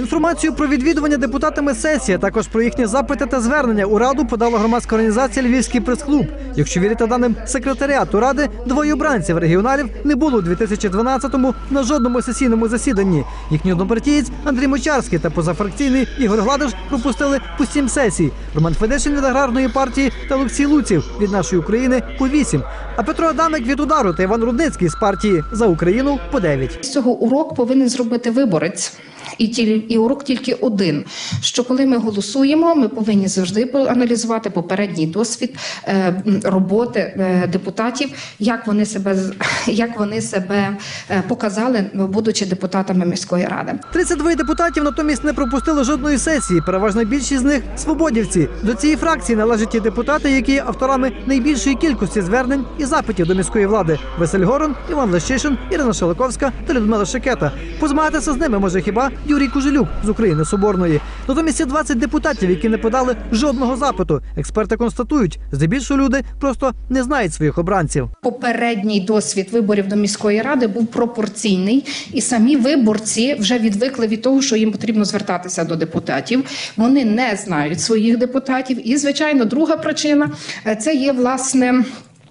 Інформацію про відвідування депутатами сесії, також про їхні запити та звернення у раду подала громадська організація Львівський прес-клуб. Якщо вірити даним секретаріату ради, двоє обранців регіоналів не було у 2012-му на жодному сесійному засіданні. Їхній однопартієць Андрій Мочарський та позафракційний Ігор Гладиш пропустили по сім сесій. Роман Федишин від аграрної партії та Олексій Луців від нашої України по вісім. А Петро Адамик від удару та Іван Рудницький з партії за Україну по дев'ять. Цього урок повинен зробити виборець. І, тіль, і урок тільки один: що коли ми голосуємо, ми повинні завжди аналізувати попередній досвід е, роботи е, депутатів, як вони себе як вони себе е, показали, будучи депутатами міської ради. 32 депутатів натомість не пропустили жодної сесії. Переважна більшість з них свободівці. До цієї фракції належать ті депутати, які є авторами найбільшої кількості звернень і запитів до міської влади: Василь Горон, Іван Лещишин, Ірина Шеликовська та Людмила Шикета. Позмагатися з ними може хіба Юрій Кужелюк з України Соборної. Натомість є 20 депутатів, які не подали жодного запиту. Експерти констатують, здебільшого люди просто не знають своїх обранців. Попередній досвід виборів до міської ради був пропорційний, і самі виборці вже відвикли від того, що їм потрібно звертатися до депутатів. Вони не знають своїх депутатів. І, звичайно, друга причина е, це є власне.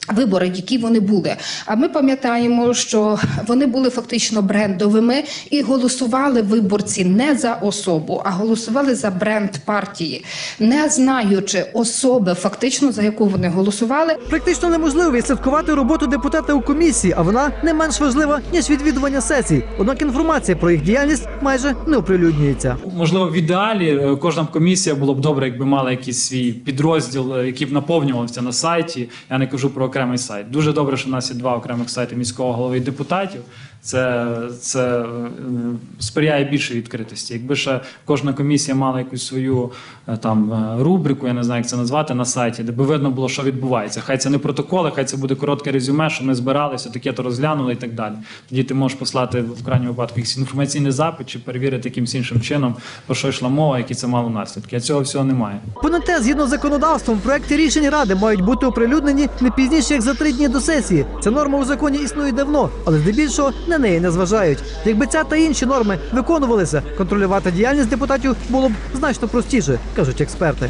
Вибори, які вони були. А ми пам'ятаємо, що вони були фактично брендовими і голосували виборці не за особу, а голосували за бренд партії, не знаючи особи, фактично за яку вони голосували. Практично неможливо відслідкувати роботу депутата у комісії, а вона не менш важлива ніж відвідування сесій. Однак інформація про їх діяльність майже не оприлюднюється. Можливо, в ідеалі е, кожна комісія було б добре, якби мала якийсь свій підрозділ, е, який б наповнювався на сайті. Я не кажу про окремий сайт. Дуже добре, що в нас є два окремих сайти міського голови і депутатів. Це, це е, сприяє більшій відкритості. Якби ще кожна комісія мала якусь свою е, там е, рубрику, я не знаю, як це назвати на сайті, де би видно було, що відбувається. Хай це не протоколи, хай це буде коротке резюме, що ми збиралися, таке то розглянули і так далі. Тоді ти можеш послати в крайньому випадку якийсь інформаційний запит чи перевірити якимось іншим чином, про що йшла мова, які це мало наслідки. А цього всього немає. Понад те, згідно з законодавством, проекти рішень ради мають бути оприлюднені не пізніше як за три дні до сесії. Ця норма у законі існує давно, але здебільшого на неї не зважають. Якби ця та інші норми виконувалися, контролювати діяльність депутатів було б значно простіше, кажуть експерти.